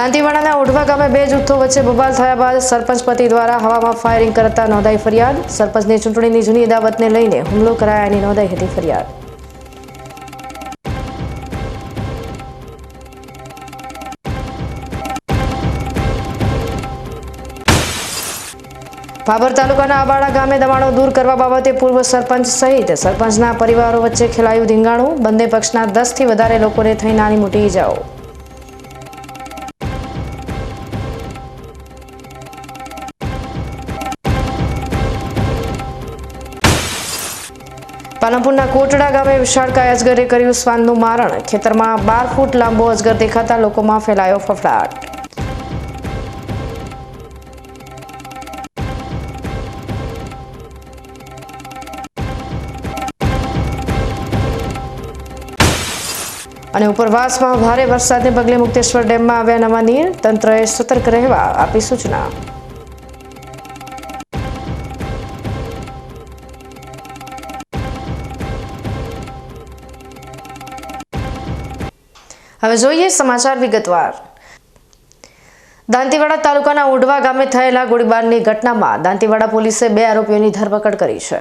દાંતીવાડાના ઓઢવા ગામે બે જૂથો વચ્ચે બબાલ થયા બાદ સરપંચ પતિ દ્વારા હવામાં ફાયરિંગ કરતા નોંધાઈ ફરિયાદ. સરપંચની ચૂંટણીની જૂની અદાવતને લઈને હુમલો કરાયાની નોંધાઈ હતી ફરિયાદ. ભાભર તાલુકાના આબાડા ગામે દબાણો દૂર કરવા બાબતે પૂર્વ સરપંચ સહિત સરપંચના પરિવારો વચ્ચે ખેલાયું ધીંગાણું. બંને પક્ષના દસથી વધારે લોકોને થઈ નાની મોટી ઈજાઓ. પાલનપુરના કોટડા ગામે વિશાળકાય અજગરે કર્યું શ્વાનનું મારણ. ખેતરમાં બાર ફૂટ લાંબો અજગર દેખાતા લોકોમાં ફેલાયો ફફડાટ. અને ઉપરવાસમાં ભારે વરસાદને પગલે મુક્તેશ્વર ડેમમાં આવ્યા નવા નીર. તંત્રએ સતર્ક રહેવા આપી સૂચના. હવે જોઈએ સમાચાર વિગતવાર. દાંતીવાડા તાલુકાના ઉડવા ગામે થયેલા ગોળીબારની ઘટનામાં દાંતીવાડા પોલીસે બે આરોપીઓની ધરપકડ કરી છે.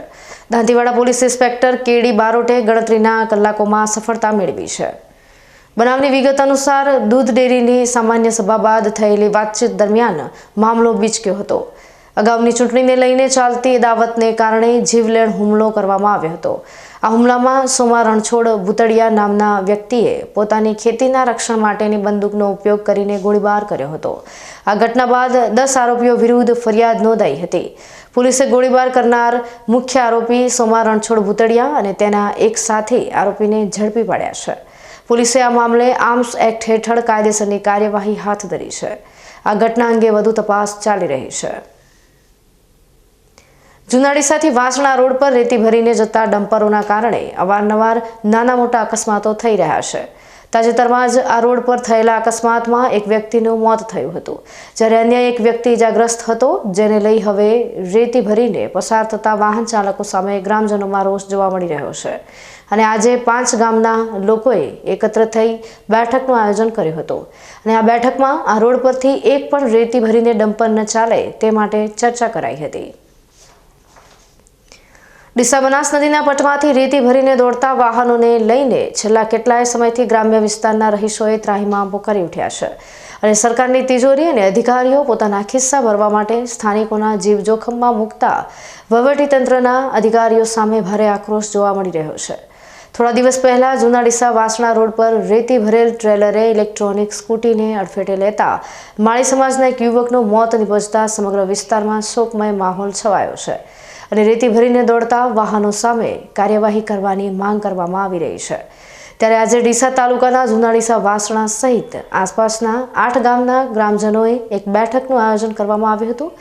Dantiwada police inspector K D બારોટે ગણતરીના કલાકોમાં સફળતા મેળવી છે. બનાવની વિગત અનુસાર દૂધ ડેરીની સામાન્ય સભા બાદ થયેલી વાતચીત દરમિયાન મામલો બીચક્યો હતો. અગાઉની ચૂંટણીને લઈને ચાલતી દાવતને કારણે જીવલેણ હુમલો કરવામાં આવ્યો હતો. આ હુમલામાં સોમા રણછોડ ભૂતડિયા નામના વ્યક્તિએ પોતાની ખેતીના રક્ષણ માટેની બંદૂકનો ઉપયોગ કરીને ગોળીબાર કર્યો હતો. આ ઘટના બાદ દસ આરોપીઓ વિરુદ્ધ ફરિયાદ નોંધાઈ હતી. પોલીસે ગોળીબાર કરનાર મુખ્ય આરોપી સોમા રણછોડ ભૂતડિયા અને તેના એક સાથી આરોપીને ઝડપી પાડ્યા છે. પોલીસે આ મામલે આર્મ્સ એક્ટ હેઠળ કાયદેસરની કાર્યવાહી હાથ ધરી છે. આ ઘટના અંગે વધુ તપાસ ચાલી રહી છે. જુનાડીસાથી વાસણા રોડ પર રેતી ભરીને જતા ડમ્પરોના કારણે અવારનવાર નાના મોટા અકસ્માતો થઈ રહ્યા છે. તાજેતરમાં જ આ રોડ પર થયેલા અકસ્માતમાં એક વ્યક્તિનું મોત થયું હતું. જ્યારે અન્ય એક વ્યક્તિ ઇજાગ્રસ્ત હતો, જેને લઈ હવે રેતી ભરીને પસાર થતા વાહન ચાલકો સામે ગ્રામજનોમાં રોષ જોવા મળી રહ્યો છે. અને આજે પાંચ ગામના લોકોએ એકત્ર થઈ બેઠકનું આયોજન કર્યું હતું. અને આ બેઠકમાં આ રોડ પરથી એક પણ રેતી ભરીને ડમ્પર ન ચાલે તે માટે ચર્ચા કરાઈ હતી. ડીસા બનાસ નદીના પટમાંથી રેતી ભરીને દોડતા વાહનોને લઈને છેલ્લા કેટલાય સમયથી ગ્રામ્ય વિસ્તારના રહીશોએ ત્રાહિમામ કરી ઉઠ્યા છે. અને સરકારની તિજોરી અને અધિકારીઓ પોતાના ખિસ્સા ભરવા માટે સ્થાનિકોના જીવ જોખમમાં મૂકતા વહીવટીતંત્રના અધિકારીઓ સામે ભારે આક્રોશ જોવા મળી રહ્યો છે. થોડા દિવસ પહેલા જૂના ડીસા વાસણા રોડ પર રેતી ભરેલ ટ્રેલરે ઇલેક્ટ્રોનિક સ્કૂટીને અડફેટે લેતા માળી સમાજના એક યુવકનું મોત નિપજતા સમગ્ર વિસ્તારમાં શોકમય માહોલ છવાયો છે. અને રેતી ભરીને દોડતા વાહનો સામે કાર્યવાહી કરવાની માંગ કરવામાં આવી રહી છે. ત્યારે આજે ડીસા તાલુકાના જુનાડીસા વાસણા સહિત આસપાસના આઠ ગામના ગ્રામજનોએ એક બેઠકનું આયોજન કરવામાં આવ્યું હતું,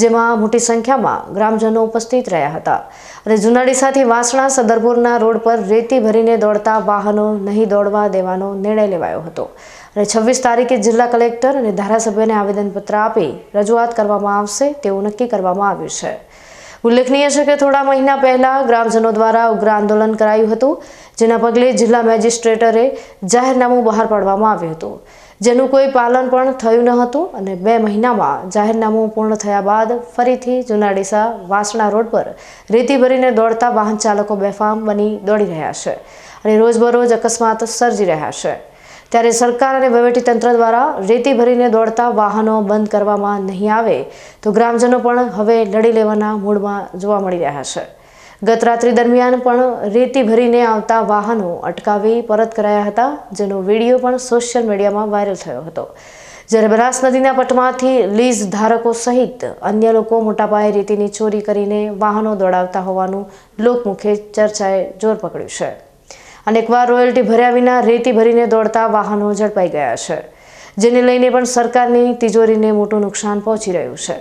જેમાં મોટી સંખ્યામાં ગ્રામજનો ઉપસ્થિત રહ્યા હતા. અને જુનાડીસાથી વાસણા સદરપુરના રોડ પર રેતી ભરીને દોડતા વાહનો નહીં દોડવા દેવાનો નિર્ણય લેવાયો હતો. અને છવ્વીસ તારીખે જિલ્લા કલેક્ટર અને ધારાસભ્યને આવેદનપત્ર આપી રજૂઆત કરવામાં આવશે તેવું નક્કી કરવામાં આવ્યું છે. ઉલ્લેખનીય છે કે થોડા મહિના પહેલા ગ્રામજનો દ્વારા ઉગ્ર આંદોલન કરાયું હતું, જેના પગલે જિલ્લા મેજિસ્ટ્રેટરે જાહેરનામું બહાર પાડવામાં આવ્યું હતું. જેનું કોઈ પાલન પણ થયું ન હતું અને બે મહિનામાં જાહેરનામું પૂર્ણ થયા બાદ ફરીથી જુનાડીસા વાસણા રોડ પર રેતી ભરીને દોડતા વાહન ચાલકો બેફામ બની દોડી રહ્યા છે અને રોજબરોજ અકસ્માત સર્જી રહ્યા છે. ત્યારે સરકાર અને વહીવટીતંત્ર દ્વારા રેતી ભરીને દોડતા વાહનો બંધ કરવામાં નહીં આવે તો ગ્રામજનો પણ હવે લડી લેવાના મૂડમાં જોવા મળી રહ્યા છે. ગત રાત્રિ દરમિયાન પણ રેતી ભરીને આવતા વાહનો અટકાવી પરત કરાયા હતા, જેનો વીડિયો પણ સોશિયલ મીડિયામાં વાયરલ થયો હતો. જ્યારે બનાસ નદીના પટમાંથી લીઝ ધારકો સહિત અન્ય લોકો મોટા પાયે રેતીની ચોરી કરીને વાહનો દોડાવતા હોવાનું લોકમુખે ચર્ચાએ જોર પકડ્યું છે. અનેકવાર રોયલ્ટી ભર્યા વિના રેતી ભરીને દોડતા વાહનો ઝડપાઈ ગયા છે. જેને લઈને પણ સરકારની તિજોરીને મોટું નુકસાન પહોંચી રહ્યું છે.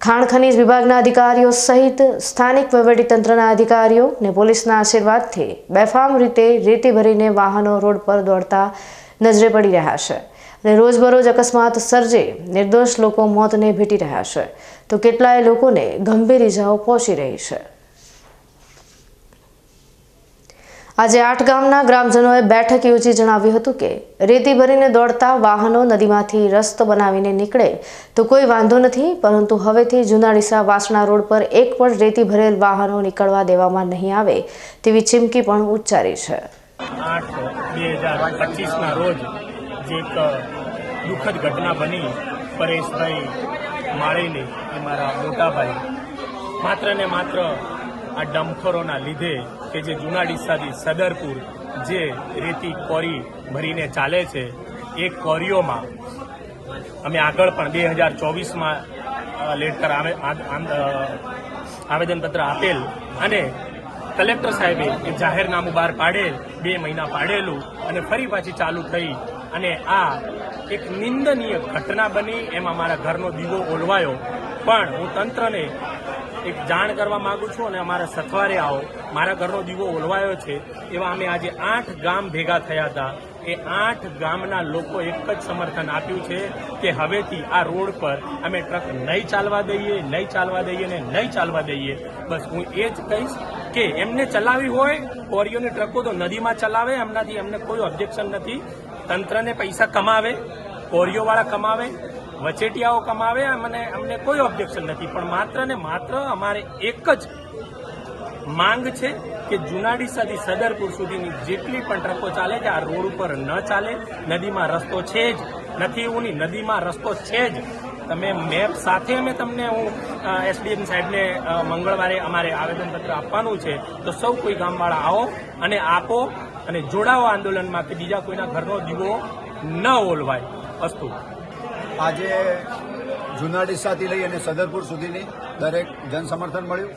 ખાણ ખનીજ વિભાગના અધિકારીઓ સહિત સ્થાનિક વહીવટીતંત્રના અધિકારીઓ ને પોલીસના આશીર્વાદથી બેફામ રીતે રેતી ભરીને વાહનો રોડ પર દોડતા નજરે પડી રહ્યા છે. અને રોજબરોજ અકસ્માત સર્જે નિર્દોષ લોકો મોતને ભેટી રહ્યા છે. તો કેટલાય લોકોને ગંભીર ઇજાઓ પહોંચી રહી છે. આજે આઠ ગામના ગ્રામજનોએ બેઠક યોજી જણાવ્યું હતું કે રેતી ભરીને દોડતા વાહનો નદીમાંથી રસ્તો બનાવીને નીકળે તો કોઈ વાંધો નથી, પરંતુ હવેથી જુનાડીસા વાસણા રોડ પર એક પણ રેતી ભરેલ વાહનો નીકળવા દેવામાં નહીં આવે તેવી ચીમકી પણ ઉચ્ચારી છે. માત્ર ને માત્ર આ ડમખોરોના લીધે કે જે જૂના ડીસાથી સદરપુર જે રેતી કોરી ભરીને ચાલે છે, એ કોરીઓમાં અમે આગળ પણ બે હજાર ચોવીસમાં લેટર આવેદનપત્ર આપેલ અને કલેક્ટર સાહેબે એ જાહેરનામું બહાર પાડેલ, બે મહિના પાડેલું અને ફરી પાછી ચાલુ થઈ અને આ એક નિંદનીય ઘટના બની. એમાં મારા ઘરનો દીવો ઓલવાયો. પણ હું તંત્રને એક જાણ કરવા માંગુ છું અને અમારા સથવારે આવો. મારા ઘરનો દીવો ઓલવાયો છે. એવા અમે આજે આઠ ગામ ભેગા થયા હતા. એ આઠ ગામના લોકો એક જ સમર્થન આપ્યું છે કે હવેથી આ રોડ પર અમે ટ્રક નહીં ચાલવા દઈએ, નહીં ચાલવા દઈએ ને નહીં ચાલવા દઈએ. બસ હું એ જ કહીશ કે એમને ચલાવી હોય, કોરીઓની ટ્રકો તો નદીમાં ચલાવે, એમનાથી એમને કોઈ ઓબ્જેક્શન નથી. તંત્રને પૈસા કમાવે, કોરીઓવાળા કમાવે વચેટિયાઓ કમાવે મને અમને કોઈ ઓબ્જેક્શન નથી. પણ માત્ર ને માત્ર અમારે એક જ માંગ છે કે જુનાડીસાથી સદરપુર સુધીની જેટલી પણ ટ્રકો ચાલે છે, આ રોડ ઉપર ન ચાલે. નદીમાં રસ્તો છે જ. નથી એવું નહીં નદીમાં રસ્તો છે જ. તમે મેપ સાથે અમે તમને હું એસડીએમ સાહેબને મંગળવારે અમારે આવેદનપત્ર આપવાનું છે, તો સૌ કોઈ ગામવાળા આવો અને આપો અને જોડાઓ આંદોલનમાં કે બીજા કોઈના ઘરનો દીવો ન ઓલવાય. અસ્તુ. આજે જૂના ડીસાથી લઈ અને સદરપુર સુધીની દરેક જનસમર્થન મળ્યું.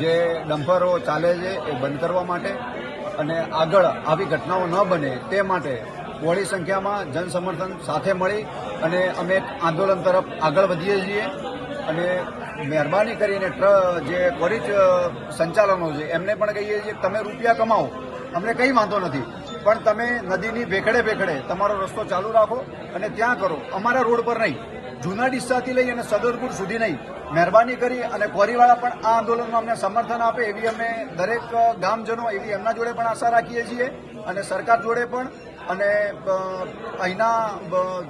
જે ડમ્પરો ચાલે છે એ બંધ કરવા માટે અને આગળ આવી ઘટનાઓ ન બને તે માટે બહોળી સંખ્યામાં જનસમર્થન સાથે મળી અને અમે આંદોલન તરફ આગળ વધીએ છીએ. અને મહેરબાની કરીને ટ્ર, જે ત્વરિત સંચાલનો છે, એમને પણ કહીએ છીએ તમે રૂપિયા કમાઓ અમને કંઈ વાંધો નથી. પણ તમે નદીની ભેખડે ભેખડે તમારો રસ્તો ચાલુ રાખો અને ત્યાં કરો. અમારા રોડ પર નહીં. જૂના ડિસ્સાથી લઈ અને સદરપુર સુધી નહીં. મહેરબાની કરી અને કોરીવાળા પણ આ આંદોલનમાં અમને સમર્થન આપે એવી અમે દરેક ગામજનો એવી એમના જોડે પણ આશા રાખીએ છીએ અને સરકાર જોડે પણ અને અહીંના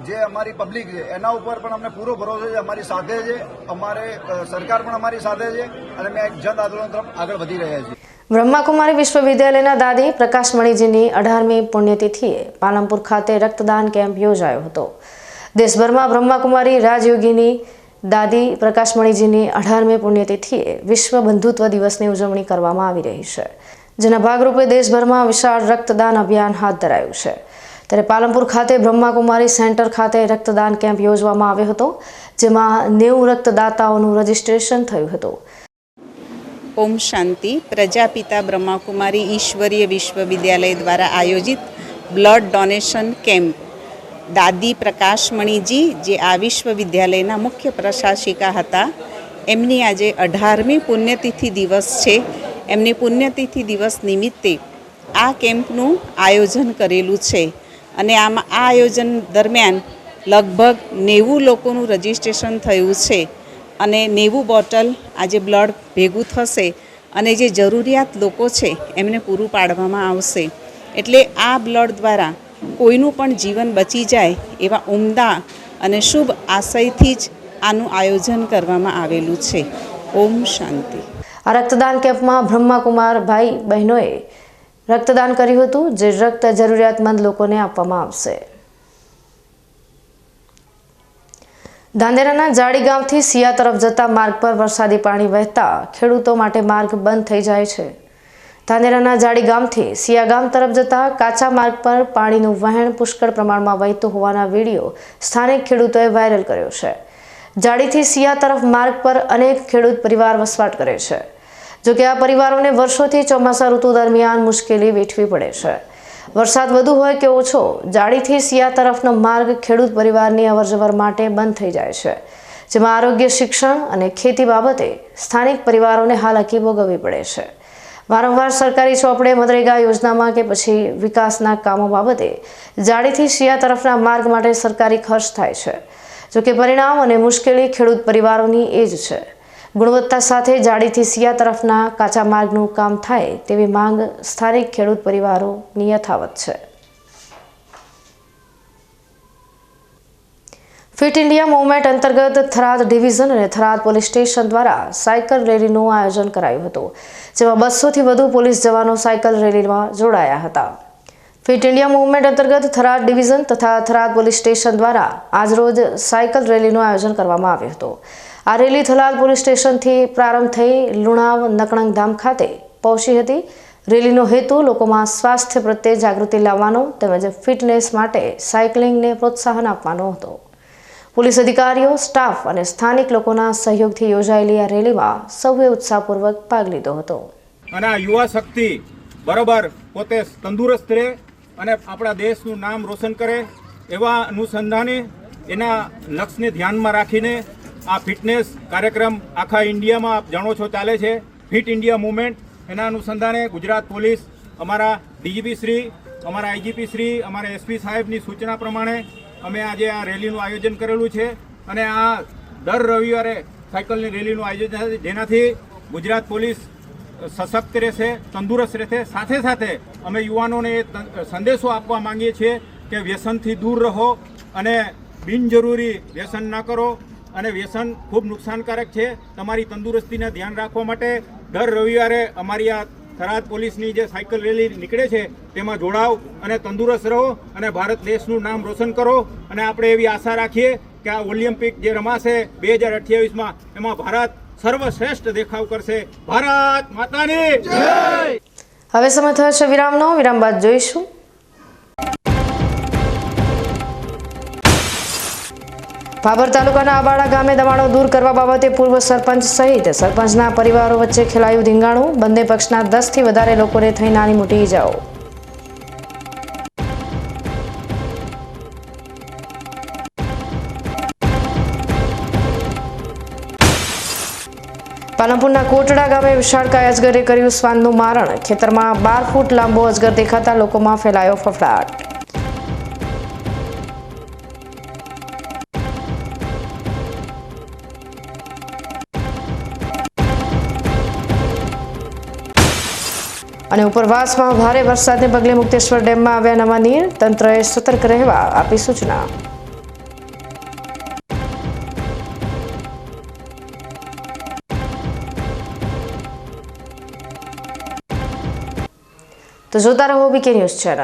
જે અમારી પબ્લિક છે, એના ઉપર પણ અમને પૂરો ભરોસો છે, અમારી સાથે છે, અમારે સરકાર પણ અમારી સાથે છે, અને અમે એક જન આંદોલન તરફ આગળ વધી રહ્યા છીએ. બ્રહ્માકુમારી વિશ્વવિદ્યાલયના દાદી પ્રકાશમણીજીની અઢારમી પુણ્યતિથિએ પાલનપુર ખાતે રક્તદાન કેમ્પ યોજાયો હતો. દેશભરમાં બ્રહ્માકુમારી રાજયોગીની દાદી પ્રકાશમણીજીની અઢારમી પુણ્યતિથિએ વિશ્વ બંધુત્વ દિવસની ઉજવણી કરવામાં આવી રહી છે. જેના ભાગરૂપે દેશભરમાં વિશાળ રક્તદાન અભિયાન હાથ ધરાયું છે. ત્યારે પાલનપુર ખાતે બ્રહ્માકુમારી સેન્ટર ખાતે રક્તદાન કેમ્પ યોજવામાં આવ્યો હતો, જેમાં નેવું રક્તદાતાઓનું રજીસ્ટ્રેશન થયું હતું. ઓમ શાંતિ. પ્રજાપિતા બ્રહ્માકુમારી ઈશ્વરીય વિશ્વવિદ્યાલય દ્વારા આયોજિત બ્લડ ડોનેશન કેમ્પ. દાદી પ્રકાશમણીજી જે આ વિશ્વવિદ્યાલયના મુખ્ય પ્રશાસિકા હતા, એમની આજે અઢારમી પુણ્યતિથિ દિવસ છે. એમની પુણ્યતિથિ દિવસ નિમિત્તે આ કેમ્પનું આયોજન કરેલું છે. અને આમાં આ આયોજન દરમિયાન લગભગ નેવું લોકોનું રજિસ્ટ્રેશન થયું છે. અને નેવું બોટલ આજે બ્લડ ભેગું થશે અને જે જરૂરિયાત લોકો છે એમને પૂરું પાડવામાં આવશે. એટલે આ બ્લડ દ્વારા કોઈનું પણ જીવન બચી જાય એવા ઉમદા અને શુભ આશયથી જ આનું આયોજન કરવામાં આવેલું છે. ઓમ શાંતિ. આ રક્તદાન કેમ્પમાં બ્રહ્માકુમાર ભાઈ બહેનોએ રક્તદાન કર્યું હતું, જે રક્ત જરૂરિયાતમંદ લોકોને આપવામાં આવશે. ધાંધેરાના જાડી ગામથી સિયા તરફ જતા માર્ગ પર વરસાદી પાણી વહેતા ખેડૂતો માટે માર્ગ બંધ થઈ જાય છે. ધાંધેરાના જાડી ગામથી સિયા ગામ તરફ જતા કાચા માર્ગ પર પાણીનું વહેણ પુષ્કળ પ્રમાણમાં વહેતું હોવાના વીડિયો સ્થાનિક ખેડૂતોએ વાયરલ કર્યો છે. જાડીથી સિયા તરફ માર્ગ પર અનેક ખેડૂત પરિવાર વસવાટ કરે છે. જોકે આ પરિવારોને વર્ષોથી ચોમાસા ઋતુ દરમિયાન મુશ્કેલી વેઠવી પડે છે. વરસાદ વધુ હોય કે ઓછો જાડીથી સિયા તરફનો માર્ગ ખેડૂત પરિવારની અવરજવર માટે બંધ થઈ જાય છે, જેમાં આરોગ્ય, શિક્ષણ અને ખેતી બાબતે સ્થાનિક પરિવારોને હાલાકી ભોગવવી પડે છે. વારંવાર સરકારી ચોપડે મનરેગા યોજનામાં કે પછી વિકાસના કામો બાબતે જાડીથી શિયા તરફના માર્ગ માટે સરકારી ખર્ચ થાય છે જોકે પરિણામ અને મુશ્કેલી ખેડૂત પરિવારોની એ જ છે. ગુણવત્તા સાથે જાડીથી સિયા તરફના કાચા માર્ગનું કામ થાય તેવી માંગ સ્થાનિક ખેડૂત પરિવારોની યથાવત છે. ફિટ ઇન્ડિયા મુવમેન્ટ અંતર્ગત થરાદ ડિવિઝન અને થરાદ પોલીસ સ્ટેશન દ્વારા સાયકલ રેલીનું આયોજન કરાયું હતું, જેમાં બસોથી વધુ પોલીસ જવાનો સાયકલ રેલીમાં જોડાયા હતા. ફિટ ઇન્ડિયા મુવમેન્ટ અંતર્ગત થરાદ ડિવિઝન તથા થરાદ પોલીસ સ્ટેશન દ્વારા આજરોજ સાયકલ રેલીનું આયોજન કરવામાં આવ્યું હતું. આ રેલી થલાદ પોલીસ સ્ટેશનથી પ્રારંભ થઈ લુણાવ નકણંગ ધામ ખાતે પહોંચી હતી. રેલીનો હેતુ લોકોમાં સ્વાસ્થ્ય પ્રત્યે જાગૃતિ લાવવાનો તેમજ ફિટનેસ માટે સાયકલિંગને પ્રોત્સાહન આપવાનો હતો. પોલીસ અધિકારીઓ, સ્ટાફ અને સ્થાનિક લોકોના સહયોગથી યોજાયેલી આ રેલીમાં સૌએ ઉત્સાહપૂર્વક ભાગ લીધો હતો. અને આ યુવા શક્તિ બરોબર પોતે તંદુરસ્ત રહે અને આપણા દેશનું નામ રોશન કરે એવા અનુસંધાને એના લક્ષ્યને ધ્યાનમાં રાખીને આ ફિટનેસ કાર્યક્રમ આખા ઇન્ડિયામાં આપ જાણો છો ચાલે છે. ફિટ ઇન્ડિયા મુવમેન્ટ, એના અનુસંધાને ગુજરાત પોલીસ, અમારા ડીજીપી શ્રી, અમારા આઈજીપી શ્રી, અમારા એસપી સાહેબની સૂચના પ્રમાણે અમે આજે આ રેલીનું આયોજન કરેલું છે અને આ દર રવિવારે સાયકલની રેલીનું આયોજન જેનાથી ગુજરાત પોલીસ સશક્ત રહેશે, તંદુરસ્ત રહેશે. સાથે સાથે અમે યુવાનોને એ સંદેશો આપવા માંગીએ છીએ કે વ્યસનથી દૂર રહો અને બિનજરૂરી વ્યસન ના કરો. અને વ્યસન ખૂબ નુકસાનકારક છે. તમારી તંદુરસ્તીને ધ્યાન રાખવા માટે દર રવિવારે અમારી આ થરાદ પોલીસની જે સાયકલ રેલી નીકળે છે તેમાં જોડાવ અને તંદુરસ્ત રહો અને ભારત દેશનું નામ રોશન કરો. અને આપણે એવી આશા રાખીએ કે આ ઓલિમ્પિક જે રમાશે બે હજાર અઠ્યાવીસમાં એમાં ભારત સર્વશ્રેષ્ઠ દેખાવ કરશે. ભારત માતાની હવે સમય થયો છે વિરામનો. વિરામ બાદ જોઈશું. ભાભર તાલુકાના આબાડા ગામે દબાણો દૂર કરવા બાબતે પૂર્વ સરપંચ સહિત સરપંચના પરિવારો વચ્ચે ખેલાયું ધીંગાણું. બંને પક્ષના દસથી વધારે લોકોને થઈ નાની મોટી ઈજાઓ. પાલનપુરના કોટડા ગામે વિશાળકાય અજગરે કર્યું શ્વાનનું મારણ. ખેતરમાં બાર ફૂટ લાંબો અજગર દેખાતા લોકોમાં ફેલાયો ફફડાટ. અને ઉપરવાસમાં ભારે વરસાદને પગલે મુક્તેશ્વર ડેમમાં આવ્યા નવા નીર. તંત્રએ સતર્ક રહેવા આપી સૂચના. તો જોતા રહો B K news channel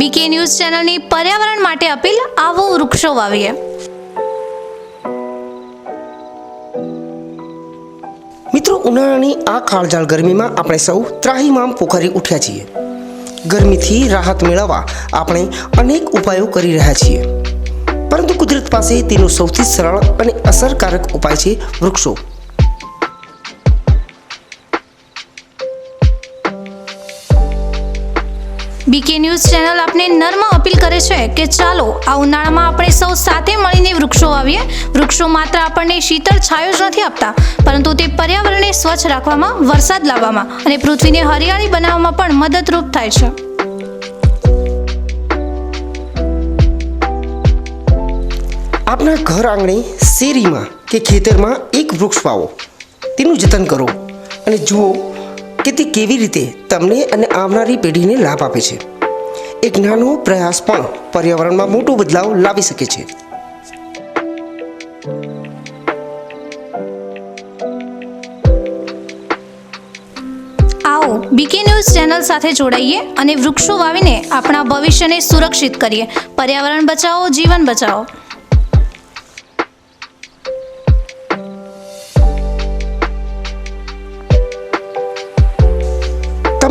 B K news ચેનલની પર્યાવરણ માટે અપીલ, આવો વૃક્ષો વાવીએ. ઉનાળાની આ કાળજાળ ગરમીમાં આપણે સૌ ત્રાહીમામ પોખરી ઉઠ્યા છીએ. ગરમીથી રાહત મેળવવા આપણે અનેક ઉપાયો કરી રહ્યા છીએ. પરંતુ કુદરત પાસે તેનો સૌથી સરળ અને અસરકારક ઉપાય છે વૃક્ષો. ન્યૂઝ ચેનલ આપને નર્મ અપીલ કરે છે કે ચાલો, આ ઉનાળામાં આપણે સૌ સાથે મળીને વૃક્ષો વાવીએ. વૃક્ષો માત્ર આપણને શીતળ છાયો જ નથી આપતા, પરંતુ તે પર્યાવરણને સ્વચ્છ રાખવામાં, વરસાદ લાવવામાં અને પૃથ્વીને હરિયાળી બનાવવામાં પણ મદદરૂપ થાય છે. આપના ઘર આંગણે, શેરીમાં કે ખેતરમાં એક વૃક્ષ વાવો. તેનું જતન કરો અને જુઓ કે તે કેવી રીતે તમને અને આવનારી પેઢીને લાભ આપે છે. એક નાનો પ્રયાસ પણ પર્યાવરણમાં મોટો બદલાવ લાવી શકે છે. આવો બીકે ન્યૂઝ ચેનલ સાથે જોડાઈએ અને વૃક્ષો વાવીને આપણા ભવિષ્યને સુરક્ષિત કરીએ. પર્યાવરણ બચાવો, જીવન બચાવો.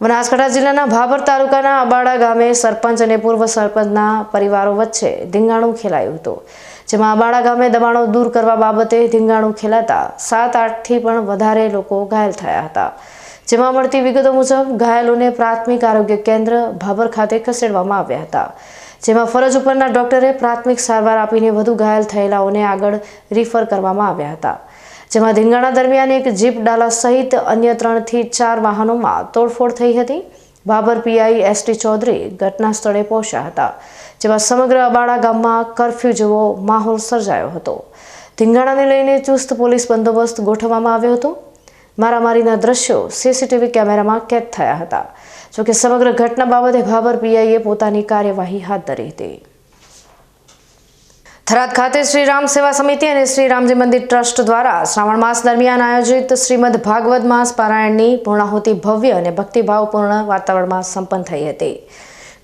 બનાસકાંઠા જિલ્લાના ભાભર તાલુકાના અબાડા ગામે સરપંચ અને પૂર્વ સરપંચના પરિવારો વચ્ચે ધીંગાણું ખેલાયું હતું. જેમાં અબાડા ગામે દબાણો દૂર કરવા બાબતે ધીંગાણું ખેલાતા સાત આઠથી પણ વધારે લોકો ઘાયલ થયા હતા. જેમાં મળતી વિગતો મુજબ ઘાયલોને પ્રાથમિક આરોગ્ય કેન્દ્ર ભાભર ખાતે ખસેડવામાં આવ્યા હતા. જેમાં ફરજ ઉપરના ડોક્ટરે પ્રાથમિક સારવાર આપીને વધુ ઘાયલ થયેલાઓને આગળ રિફર કરવામાં આવ્યા હતા. જેમાં ધીંગાણા દરમિયાન એક જીપ ડાલા સહિત અન્ય ત્રણથી ચાર વાહનોમાં તોડફોડ થઈ હતી. બાબર પીઆઈ એસટી ચૌધરી ઘટના સ્થળે પહોંચ્યા હતા, જેમાં સમગ્ર અબાડા ગામમાં કરફ્યુ જેવો માહોલ સર્જાયો હતો. ધીંગાણાને લઈને ચુસ્ત પોલીસ બંદોબસ્ત ગોઠવવામાં આવ્યો હતો. મારામારીના દ્રશ્યો સીસીટીવી કેમેરામાં કેદ થયા હતા. જોકે સમગ્ર ઘટના બાબતે ભાબર પીઆઈએ પોતાની કાર્યવાહી હાથ ધરી હતી. થરાદ ખાતે શ્રી રામ સેવા સમિતિ અને શ્રી રામજી મંદિર ટ્રસ્ટ દ્વારા શ્રાવણ માસ દરમિયાન આયોજિત શ્રીમદ ભાગવત માસ પારાયણની પૂર્ણાહુતિ ભવ્ય અને ભક્તિભાવપૂર્ણ વાતાવરણમાં સંપન્ન થઈ હતી.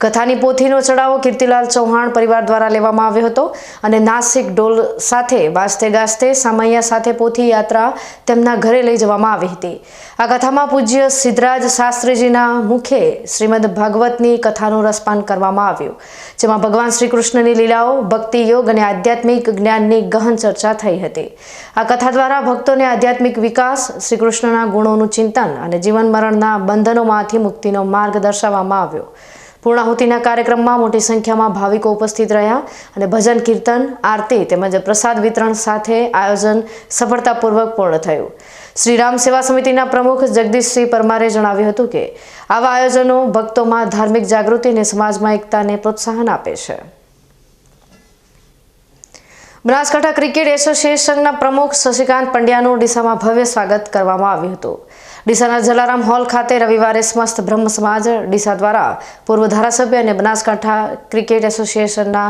કથાની પોથીનો ચડાવો કીર્તિલાલ ચૌહાણ પરિવાર દ્વારા લેવામાં આવ્યો હતો અને નાસિક ઢોલ સાથે વાજતે ગાજતે સામૈયા સાથે પોથી યાત્રા તેમના ઘરે લઈ જવામાં આવી હતી. આ કથામાં પૂજ્ય સિદ્ધરાજ શાસ્ત્રીજીના મુખે શ્રીમદ ભાગવતની કથાનું રસપાન કરવામાં આવ્યું, જેમાં ભગવાન શ્રી કૃષ્ણની લીલાઓ, ભક્તિ યોગ અને આધ્યાત્મિક જ્ઞાનની ગહન ચર્ચા થઈ હતી. આ કથા દ્વારા ભક્તોને આધ્યાત્મિક વિકાસ શ્રી કૃષ્ણના ગુણોનું ચિંતન અને જીવન મરણના બંધનોમાંથી મુક્તિનો માર્ગ દર્શાવવામાં આવ્યો. પૂર્ણાહુતિના કાર્યક્રમમાં મોટી સંખ્યામાં ભાવિકો ઉપસ્થિત રહ્યા અને ભજન, કીર્તન, આરતી તેમજ પ્રસાદ વિતરણ સાથે આયોજન સફળતાપૂર્વક પૂર્ણ થયું. શ્રીરામ સેવા સમિતિના પ્રમુખ જગદીશસિંહ પરમારે જણાવ્યું હતું કે, આવા આયોજનો ભક્તોમાં ધાર્મિક જાગૃતિ અને સમાજમાં એકતાને પ્રોત્સાહન આપે છે. બનાસકાંઠા ક્રિકેટ એસોસિએશનના પ્રમુખ શશિકાંત પંડ્યાનું ડીસામાં ભવ્ય સ્વાગત કરવામાં આવ્યું હતું. ડીસાના જલારામ હોલ ખાતે રવિવારે સમસ્ત બ્રહ્મ સમાજ ડીસા દ્વારા પૂર્વ ધારાસભ્ય અને બનાસકાંઠા ક્રિકેટ એસોસિએશનના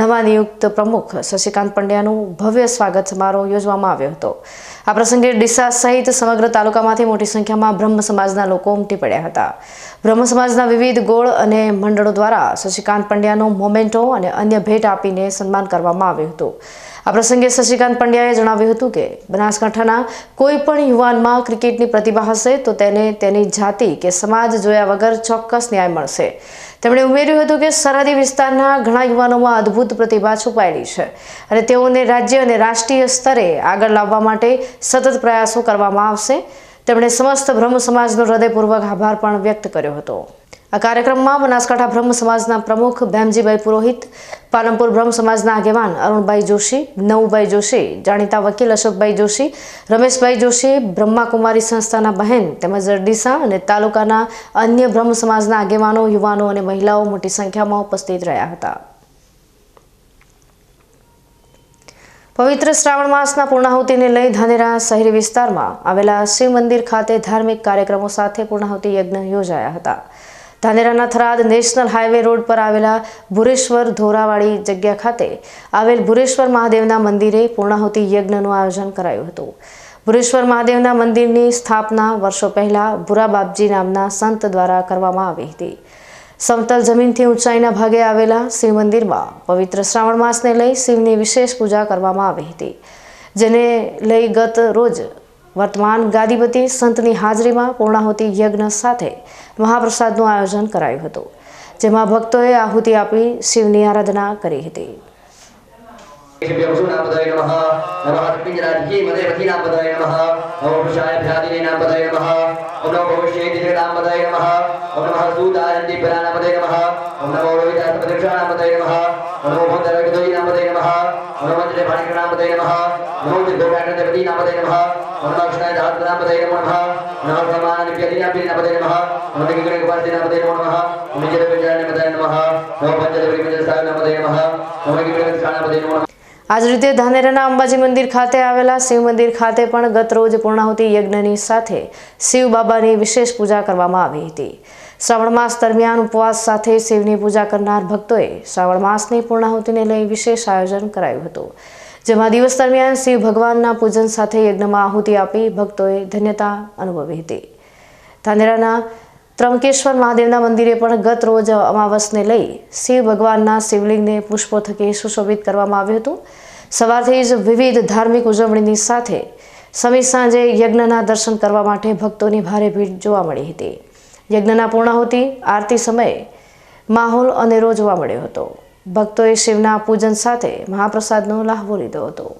નવા નિયુક્ત પ્રમુખ શશિકાંત પંડ્યાનું ભવ્ય સ્વાગત સમારોહ યોજવામાં આવ્યો હતો. આ પ્રસંગે ડીસા સહિત સમગ્ર તાલુકામાંથી મોટી સંખ્યામાં બ્રહ્મ સમાજના લોકો ઉમટી પડ્યા હતા. બ્રહ્મ સમાજના વિવિધ ગોળ અને મંડળો દ્વારા શશિકાંત પંડ્યાનો મોમેન્ટો અને અન્ય ભેટ આપીને સન્માન કરવામાં આવ્યું હતું. આ પ્રસંગે શશિકાંત પંડ્યાએ જણાવ્યું હતું કે, બનાસકાંઠાના કોઈ પણ યુવાનમાં ક્રિકેટની પ્રતિભા હશે તો તેને તેની જાતિ કે સમાજ જોયા વગર ચોક્કસ ન્યાય મળશે. તેમણે ઉમેર્યું હતું કે, સરહદી વિસ્તારના ઘણા યુવાનોમાં અદ્ભુત પ્રતિભા છુપાયેલી છે અને તેઓને રાજ્ય અને રાષ્ટ્રીય સ્તરે આગળ લાવવા માટે સતત પ્રયાસો કરવામાં આવશે. તેમણે સમસ્ત બ્રહ્મ સમાજનો હૃદયપૂર્વક આભાર પણ વ્યક્ત કર્યો હતો. આ કાર્યક્રમમાં બનાસકાંઠા બ્રહ્મ સમાજના પ્રમુખ ભેમજીભાઈ પુરોહિત, પાલનપુર બ્રહ્મ સમાજના આગેવાન અરુણભાઈ જોશી, નવુભાઈ જોશી, જાણીતા વકીલ અશોકભાઈ જોશી, રમેશભાઈ જોશી, બ્રહ્માકુમારી સંસ્થાના બહેન તેમજ ડીસા અને તાલુકાના અન્ય બ્રહ્મ સમાજના આગેવાનો, યુવાનો અને મહિલાઓ મોટી સંખ્યામાં ઉપસ્થિત રહ્યા હતા. પવિત્ર શ્રાવણ માસના પૂર્ણાહુતિને લઈ ધાનેરા શહેરી વિસ્તારમાં આવેલા શિવ મંદિર ખાતે ધાર્મિક કાર્યક્રમો સાથે પૂર્ણાહુતિ યજ્ઞ યોજાયા હતા. ધાનેરાના થરાદ નેશનલ હાઈવે રોડ પર આવેલા ભુરેશ્વર ધોરાવાળી જગ્યા ખાતે આવેલ ભુરેશ્વર મહાદેવના મંદિરે પૂર્ણાહુતિ યજ્ઞનું આયોજન કરાયું હતું. ભુરેશ્વર મહાદેવના મંદિરની સ્થાપના વર્ષો પહેલાં ભુરા બાપજી નામના સંત દ્વારા કરવામાં આવી હતી. સમતલ જમીનથી ઊંચાઈના ભાગે આવેલા શિવ મંદિરમાં પવિત્ર શ્રાવણ માસને લઈ શિવની વિશેષ પૂજા કરવામાં આવી હતી, જેને લઈ ગત રોજ વર્તમાન ગાદીપતિ સંતની હાજરીમાં પૂર્ણાહુતિ યજ્ઞ સાથે મહાપ્રસાદનું આયોજન કરાયું હતું, જેમાં ભક્તોએ આહુતિ આપી શિવની આરાધના કરી હતી. नामपदाय नमः नमः पिञ्जराधिके मदे नामपदाय नमः नमो पुरुषाय भ्रादिने नामपदाय नमः ओम नमो भविष्ये नामपदाय नमः ओम नमः सूतानन्दी नामपदाय नमः ओम नमो रोहितात्मदक्षा नामपदाय नमः ओम नमो भोदरविदोयि नामपदाय नमः ओम नमो जले भाणिक नामपदाय नमः नमो जिद्दोगाटदेवती नामपदाय नमः ओम नमः कृष्णाय दात नामपदाय नमो नमः नमः समाननिप्यदिनापि नामपदाय नमः ओम नमः गणगोपाल नामपदाय नमो नमः ओम जले पिञ्जराय नामपदाय नमः नमो पञ्चदेवरी पिञ्जरसाय नामपदाय नमः नमो गिरिवृक्षाय नामपदाय नमो नमः આ જ રીતે ધાનેરાના અંબાજી મંદિર ખાતે આવેલા શિવ મંદિર ખાતે પણ ગત રોજ પૂર્ણાહુતિ યજ્ઞની સાથે શિવ બાબાની વિશેષ પૂજા કરવામાં આવી હતી. શ્રાવણ માસ દરમિયાન ઉપવાસ સાથે શિવની પૂજા કરનાર ભક્તોએ શ્રાવણ માસની પૂર્ણાહુતિને લઈ વિશેષ આયોજન કરાયું હતું. જેમાં દિવસ દરમિયાન શિવ ભગવાનના પૂજન સાથે યજ્ઞમાં આહુતિ આપી ભક્તોએ ધન્યતા અનુભવી હતી. ધાનેરાના ત્રંકેશ્વર મહાદેવના મંદિરે પણ ગત રોજ અમાવસને લઈ શિવ ભગવાનના શિવલિંગને પુષ્પો થકી સુશોભિત કરવામાં આવ્યું હતું. સવારથી જ વિવિધ ધાર્મિક ઉજવણીની સાથે સમી સાંજે યજ્ઞના દર્શન કરવા માટે ભક્તોની ભારે ભીડ જોવા મળી હતી. યજ્ઞના પૂર્ણાહુતિ, આરતી સમયે માહોલ અનેરો જોવા મળ્યો હતો. ભક્તોએ શિવના પૂજન સાથે મહાપ્રસાદનો લાહવો લીધો હતો.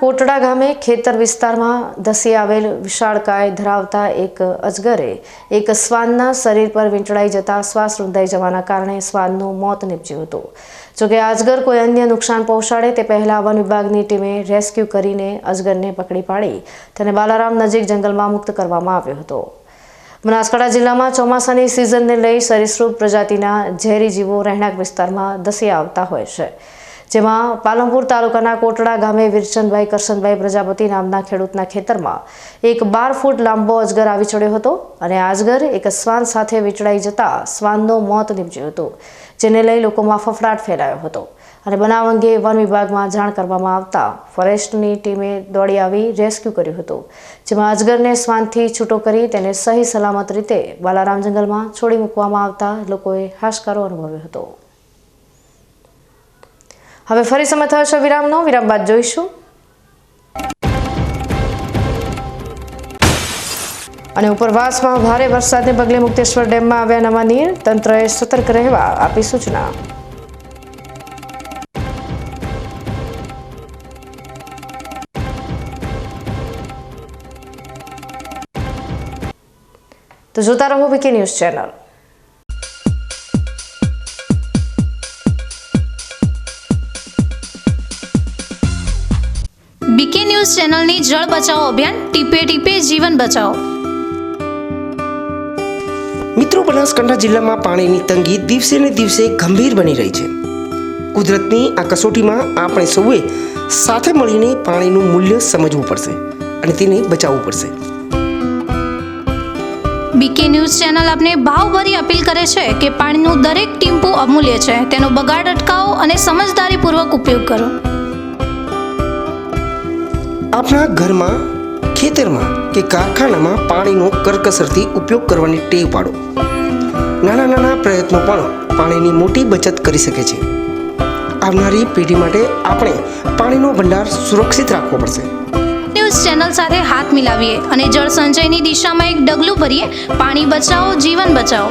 કોટડા ગામે ખેતર વિસ્તારમાં ધસી આવેલ વિશાળકાય ધરાવતા એક અજગરે એક શ્વાનના શરીર પર વીંટળાઈ જતા શ્વાસ રૂંધાઈ જવાના કારણે શ્વાનનું મોત નીપજ્યું હતું. જોકે અજગર કોઈ અન્ય નુકસાન પહોંચાડે તે પહેલાં વન વિભાગની ટીમે રેસ્ક્યુ કરીને અજગરને પકડી પાડી તેને બાલારામ નજીક જંગલમાં મુક્ત કરવામાં આવ્યો હતો. બનાસકાંઠા જિલ્લામાં ચોમાસાની સિઝનને લઈ સરીસૃપ પ્રજાતિના ઝેરી જીવો રહેણાંક વિસ્તારમાં ધસી આવતા હોય છે. જેમાં પાલનપુર તાલુકાના કોટડા ગામે વિરચંદભાઈ કરશનભાઈ પ્રજાપતિ નામના ખેડૂતના ખેતરમાં એક બાર ફૂટ લાંબો અજગર આવી ચડ્યો હતો અને આજગર એક શ્વાન સાથે વીંટળાઈ જતા શ્વાનનું મોત નીપજ્યું હતું, જેને લઈ લોકોમાં ફફડાટ ફેલાયો હતો. અને બનાવ અંગે વન વિભાગમાં જાણ કરવામાં આવતા ફોરેસ્ટની ટીમે દોડી આવી રેસ્ક્યુ કર્યું હતું, જેમાં અજગરને શ્વાનથી છૂટો કરી તેને સહી સલામત રીતે બાલારામ જંગલમાં છોડી મૂકવામાં આવતા લોકોએ હાશકારો અનુભવ્યો હતો. હવે ફરી સમય થયો છે વિરામનો. વિરામ બાદ જોઈશું. અને ઉપરવાસમાં ભારે વરસાદને પગલે મુક્તેશ્વર ડેમમાં આવ્યા નવા નીર. તંત્રએ સતર્ક રહેવા આપી સૂચના. તો જોતા રહો વિકી ન્યૂઝ ચેનલ. ચેનલની જળ બચાવો અભિયાન ટીપે ટીપે જીવન બચાવો. મિત્રો બનાસકાંઠા જિલ્લામાં પાણીની તંગી દિવસે ને દિવસે ગંભીર બની રહી છે. કુદરતની આ કસોટીમાં આપણે સૌએ સાથે મળીને પાણીનું મૂલ્ય સમજવું પડશે અને તેને બચાવવું પડશે. બીકે ન્યૂઝ ચેનલ આપને ભાવભરી અપીલ કરે છે કે પાણીનું દરેક ટીમ્પુ અમૂલ્ય છે. તેનો બગાડ અટકાવો અને સમજદારીપૂર્વક ઉપયોગ કરો. આપણા ઘરમાં, ખેતરમાં કે કારખાનામાં પાણીનો કરકસરથી ઉપયોગ કરવાની ટેવ પાડો. નાના નાના પ્રયત્નો પણ પાણીની મોટી બચત કરી શકે છે. આવનારી પેઢી માટે આપણે પાણીનો ભંડાર સુરક્ષિત રાખવો પડશે. ન્યૂઝ ચેનલ સાથે હાથ મિલાવીએ અને જળ સંચયની દિશામાં એક ડગલું ભરીએ. પાણી બચાવો, જીવન બચાવો.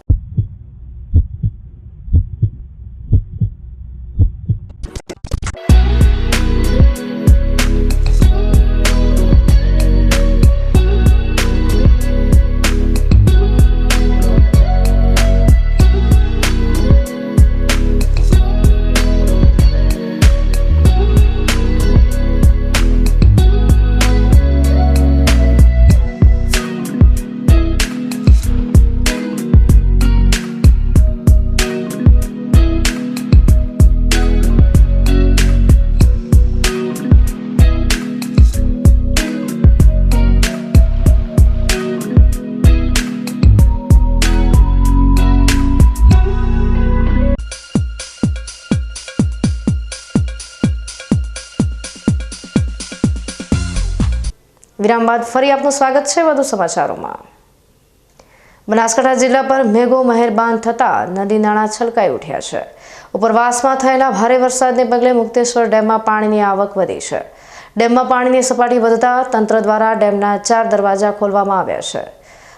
બાદ ફરી આપનું સ્વાગત છે વધુ સમાચારોમાં. બનાસકાંઠા જિલ્લા પર મેઘો મહેરબાન થતાં નદી નાળા છલકાઈ ઉઠ્યા છે. ઉપરવાસમાં થયેલા ભારે વરસાદને પગલે મુક્તેશ્વર ડેમમાં પાણીની આવક વધી છે. ડેમમાં પાણીની સપાટી વધતા તંત્ર દ્વારા ડેમના ચાર દરવાજા ખોલવામાં આવ્યા છે.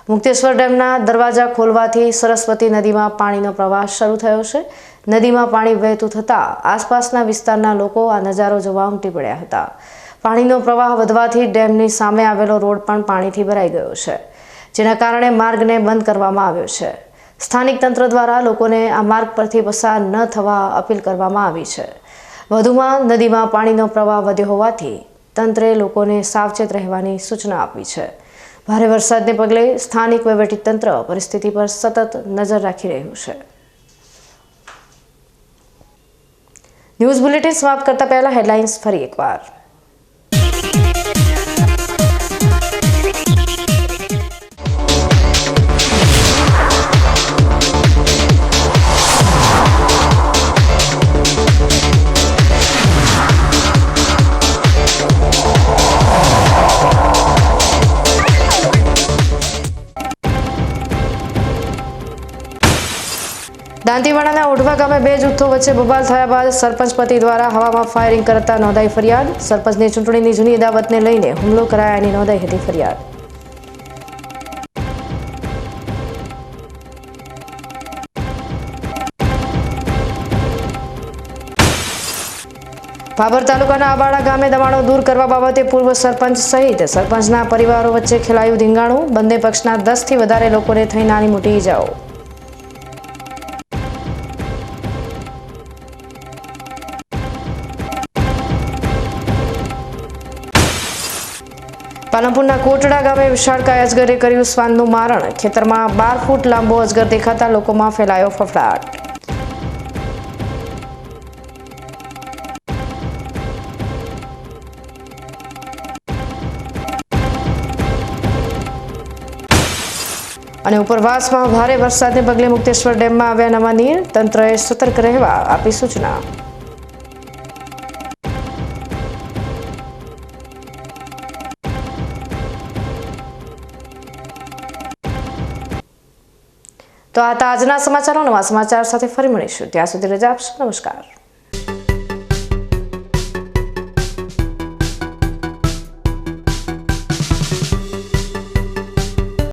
મુક્તેશ્વર ડેમના દરવાજા ખોલવાથી સરસ્વતી નદીમાં પાણીનો પ્રવાહ શરૂ થયો છે. નદીમાં પાણી વહેતું થતાં આસપાસના વિસ્તારના લોકો આ નજારો જોવા ઉમટી પડ્યા હતા. પાણીનો પ્રવાહ વધવાથી ડેમની સામે આવેલો રોડ પણ પાણીથી ભરાઈ ગયો છે, જેના કારણે માર્ગને બંધ કરવામાં આવ્યો છે. સ્થાનિક તંત્ર દ્વારા લોકોને આ માર્ગ પરથી પસાર ન થવા અપીલ કરવામાં આવી છે. વધુમાં નદીમાં પાણીનો પ્રવાહ વધ્યો હોવાથી તંત્રે લોકોને સાવચેત રહેવાની સૂચના આપી છે. ભારે વરસાદને પગલે સ્થાનિક તંત્ર પરિસ્થિતિ પર સતત નજર રાખી રહ્યું છે. ન્યૂઝ બુલેટિન સમાપ્ત કરતા પહેલા હેડલાઇન્સ ફરી એકવાર. દાંતીવાડાના ઓઢવા ગામે બે જૂથો વચ્ચે બબાલ થયા બાદ સરપંચ પતિ દ્વારા હવામાં ફાયરિંગ કરતા નોંધાઈ ફરિયાદ. સરપંચની ચૂંટણીની જૂની અદાવતને લઈને હુમલો કરાયાની નોંધાઈ હતી ફરિયાદ. ભાભર તાલુકાના આબાડા ગામે દબાણો દૂર કરવા બાબતે પૂર્વ સરપંચ સહિત સરપંચના પરિવારો વચ્ચે ખેલાયું ધીંગાણું. બંને પક્ષના દસથી વધારે લોકોને થઈ નાની મોટી ઈજાઓ. પાલનપુરના કોટડા ગામે વિશાળકાય અજગરે કર્યું શ્વાનનું મારણ. ખેતરમાં બાર ફૂટ લાંબો અજગર દેખાતા લોકોમાં ફેલાયો ફફડાટ. અને ઉપરવાસમાં ભારે વરસાદને પગલે મુક્તેશ્વર ડેમમાં આવ્યા નવા નીર. તંત્રએ સતર્ક રહેવા આપી સૂચના. તો આ તાજના આજના સમાચારો. નવા સમાચાર સાથે ફરી મળીશું. ત્યાં સુધી રજા આપશો. નમસ્કાર.